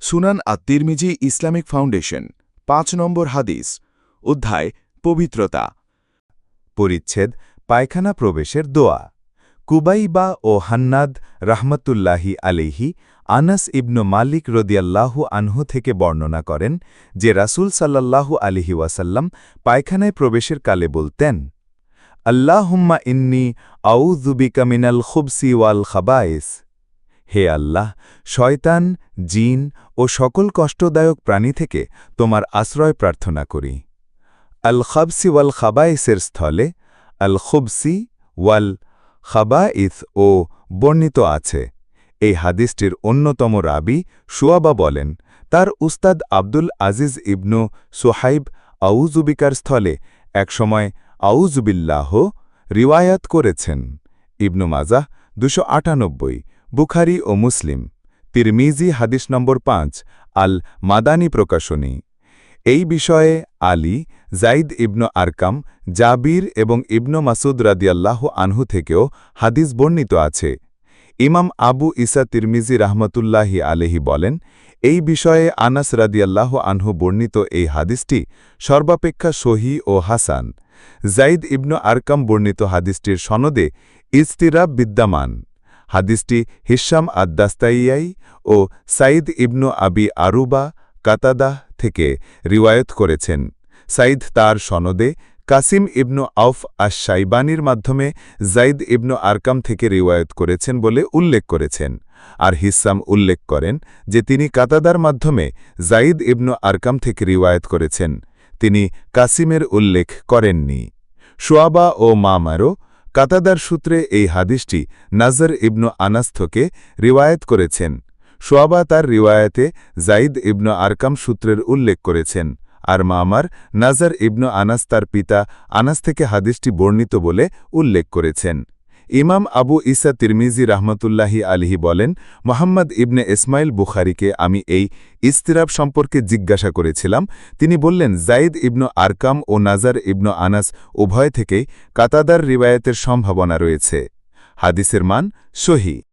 Sunan আত্মিরমিজি Islamic foundation, পাঁচ নম্বর হাদিস, অধ্যায়, পবিত্রতা। পরিচ্ছেদ, পায়খানা প্রবেশের দোয়া। কুবাইবা ও হান্নাদ রাহমতুল্লাহি আলিহি আনাস ইবনু মালিক রদিয়াল্লাহু আনহু থেকে বর্ণনা করেন যে রাসূল সাল্লাল্লাহু আলিহি ওয়াসাল্লাম পায়খানায় প্রবেশের কালে বলতেন, আল্লাহুম্মা ইন্নি আউযুবিকা মিনাল খুবসি ওয়াল খাবায়েস হে আল্লাহ, শয়তান, জিন ও সকল কষ্টদায়ক প্রাণী থেকে তোমার আশ্রয় প্রার্থনা করি। আল খাবসি ওয়াল খাবাইসের স্থলে আল খুবসি ওয়াল খাবাইস ও বর্ণিত আছে। এই হাদিসটির অন্যতম রাবি সুয়াবা বলেন, তার উস্তাদ আব্দুল আজিজ ইবনু সোহাইব আউজুবিকার স্থলে একসময় আউজুবিল্লাহ রিওয়ায়াত করেছেন। ইবনু মাজাহ দুশো আটানব্বই বুখারি ও মুসলিম, তিরমিজি হাদিস নম্বর পাঁচ, আল মাদানী প্রকাশনী। এই বিষয়ে আলী, জাইদ ইবনু আরকাম, জাবির এবং ইবনু মাসুদ রাদিয়াল্লাহ আনহু থেকেও হাদিস বর্ণিত আছে। ইমাম আবু ইসা তিরমিজি রাহমতুল্লাহি আলেহি বলেন, এই বিষয়ে আনাস রাদিয়াল্লাহ আনহু বর্ণিত এই হাদিসটি সর্বাপেক্ষা সহি ও হাসান। জাইদ ইবনু আরকাম বর্ণিত হাদিসটির সনদে ইস্তিরাব বিদ্যমান। হাদিসটি হিসাম আদ্দাস্তাইয়াই ও সাইদ ইবনু আবি আরুবা কাতাদাহ থেকে রিওয়ায়ত করেছেন। সাইদ তার সনদে কাসিম ইবনু আউফ আশ সাইবানির মাধ্যমে জাইদ ইবনু আরকাম থেকে রিওয়ায়ত করেছেন বলে উল্লেখ করেছেন। আর হিসাম উল্লেখ করেন যে তিনি কাতাদার মাধ্যমে জাইদ ইবনু আরকাম থেকে রিওয়ায়ত করেছেন। তিনি কাসিমের উল্লেখ করেননি। সোয়াবা ও মামারও কাতাদার সূত্রে এই হাদিসটি নাজর ইবনু আনাস্থকে রিওয়ায়ত করেছেন। সোয়াবা তার রিওয়ায়তে জাইদ ইবনু আরকাম সূত্রের উল্লেখ করেছেন। আর মামার নাজার ইবনু আনাস তার পিতা আনাস থেকে হাদিসটি বর্ণিত বলে উল্লেখ করেছেন। ইমাম আবু ইসা তিরমিজি রাহমতুল্লাহি আলহি বলেন, মোহাম্মদ ইবনে ইসমাইল বুখারিকে আমি এই ইস্তিরাব সম্পর্কে জিজ্ঞাসা করেছিলাম। তিনি বললেন, জাইদ ইবনু আরকাম ও নাজার ইবনু আনাস উভয় থেকেই কাতাদার রিবায়তের সম্ভাবনা রয়েছে। হাদিসের মান সহি।